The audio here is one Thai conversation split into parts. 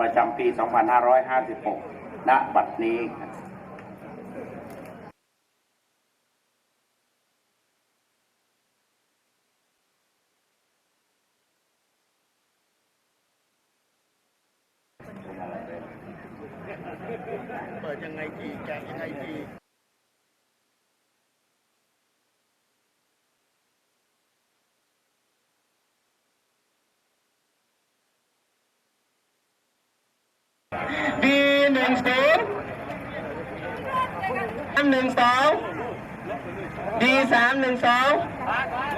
ประจำปี 2556 ณ บัดนี้เปิดยังไงดีแจกยังไงดี ดีหนึ่งศูนย์หนึ่งสองดีสามหนึ่งสอง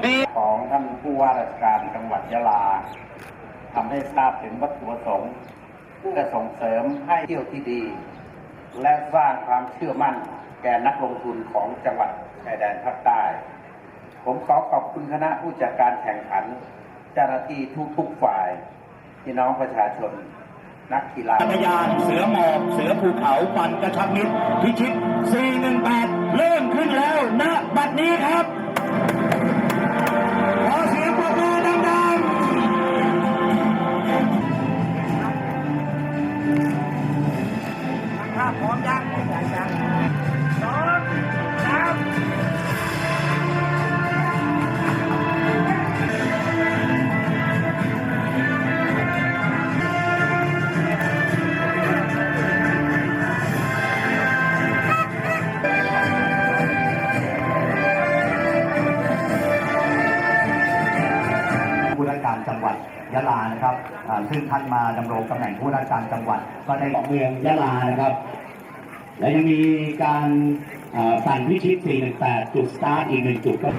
ดีของท่านผู้ว่าราชการจังหวัดยะลาทำให้ทราบถึงวัตถุประสงค์เพื่อส่งเสริมให้เที่ยวที่ดี และสร้างความเชื่อมั่นแก่นักลงทุนของจังหวัดชายแดนภาคใต้ ผมขอขอบคุณคณะผู้จัดการแข่งขัน เจ้าหน้าที่ทุกๆฝ่าย พี่น้องประชาชน นักกีฬาจักรยานเสือหมอบเสือภูเขาปั่นกระชับมิตรพิชิต 418 เริ่มขึ้นแล้วณบัดนี้ครับ ยะลานะครับซึ่งท่านมาดำรงตำแหน่งผู้ราชการจังหวัด ก็ได้เมืองยะลานะครับ และยังมีการสั่นพิชิต 418 จุดสตาร์ทอีกหนึ่งจุดก็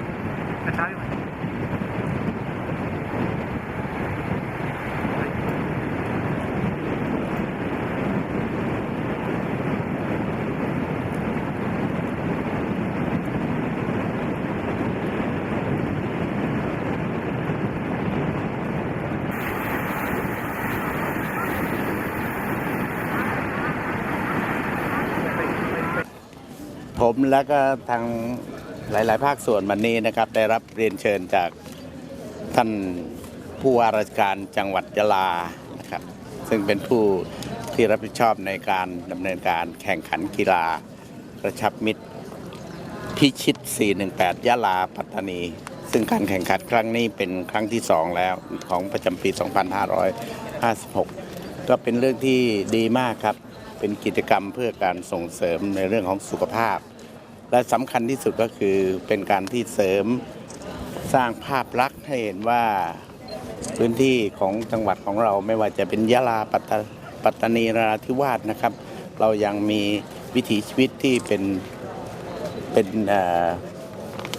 ผมและก็ทางหลาย ๆ ภาคส่วนวันนี้นะครับ ได้รับเรียนเชิญจากท่านผู้ว่าราชการจังหวัดยะลานะครับ ซึ่งเป็นผู้ที่รับผิดชอบในการดำเนินการแข่งขันกีฬากระชับมิตรพิชิต 418 ยะลาปัตตานี ซึ่งการแข่งขันครั้งนี้เป็นครั้งที่สองแล้วของประจำปี 2556 ก็เป็นเรื่องที่ดีมากครับ เป็นกิจกรรมเพื่อการส่งเสริมในเรื่องของสุขภาพ และสำคัญที่สุดก็คือเป็นการที่เสริมสร้างภาพลักษณ์ให้เห็นว่าพื้นที่ของจังหวัดของเราไม่ว่าจะเป็นยะลาปัตตาปัตตานีนราธิวาสนะครับ เรายังมีวิถีชีวิตที่เป็นเป็นเอ่อ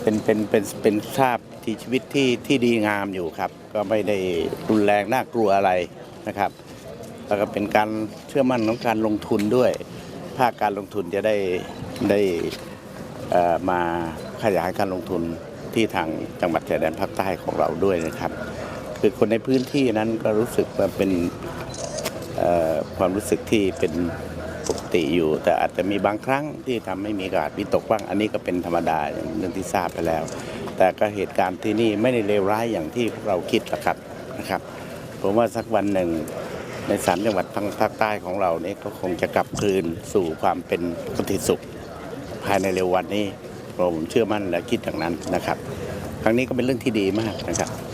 เป็นเป็นเป็นเป็นภาพวิถีชีวิตที่ที่ดีงามอยู่ครับ ก็ไม่ได้รุนแรงน่ากลัวอะไรนะครับ แล้วก็เป็นการเชื่อมั่นของการลงทุนด้วย ภาคการลงทุนจะได้ได้มาขยายการลงทุนที่ทางจังหวัดชายแดนภาคใต้ของเราด้วยนะครับ คือคนในพื้นที่นั้นก็รู้สึกว่าเป็นความรู้สึกที่เป็นปกติอยู่ แต่อาจจะมีบางครั้งที่ทำให้มีการวิตกบ้าง อันนี้ก็เป็นธรรมดาอย่างเรื่องที่ทราบไปแล้ว แต่ก็เหตุการณ์ที่นี่ไม่ได้เลวร้ายอย่างที่เราคิดหรอกครับนะครับ ผมว่าสักวันหนึ่ง ในสามจังหวัดทางภาคใต้ของเราเนี่ยก็คงจะกลับคืนสู่ความเป็นปกติสุข ภายในเร็ววันนี้ผมเชื่อมั่นและคิดอย่างนั้นนะครับ ครั้งนี้ก็เป็นเรื่องที่ดีมากนะครับ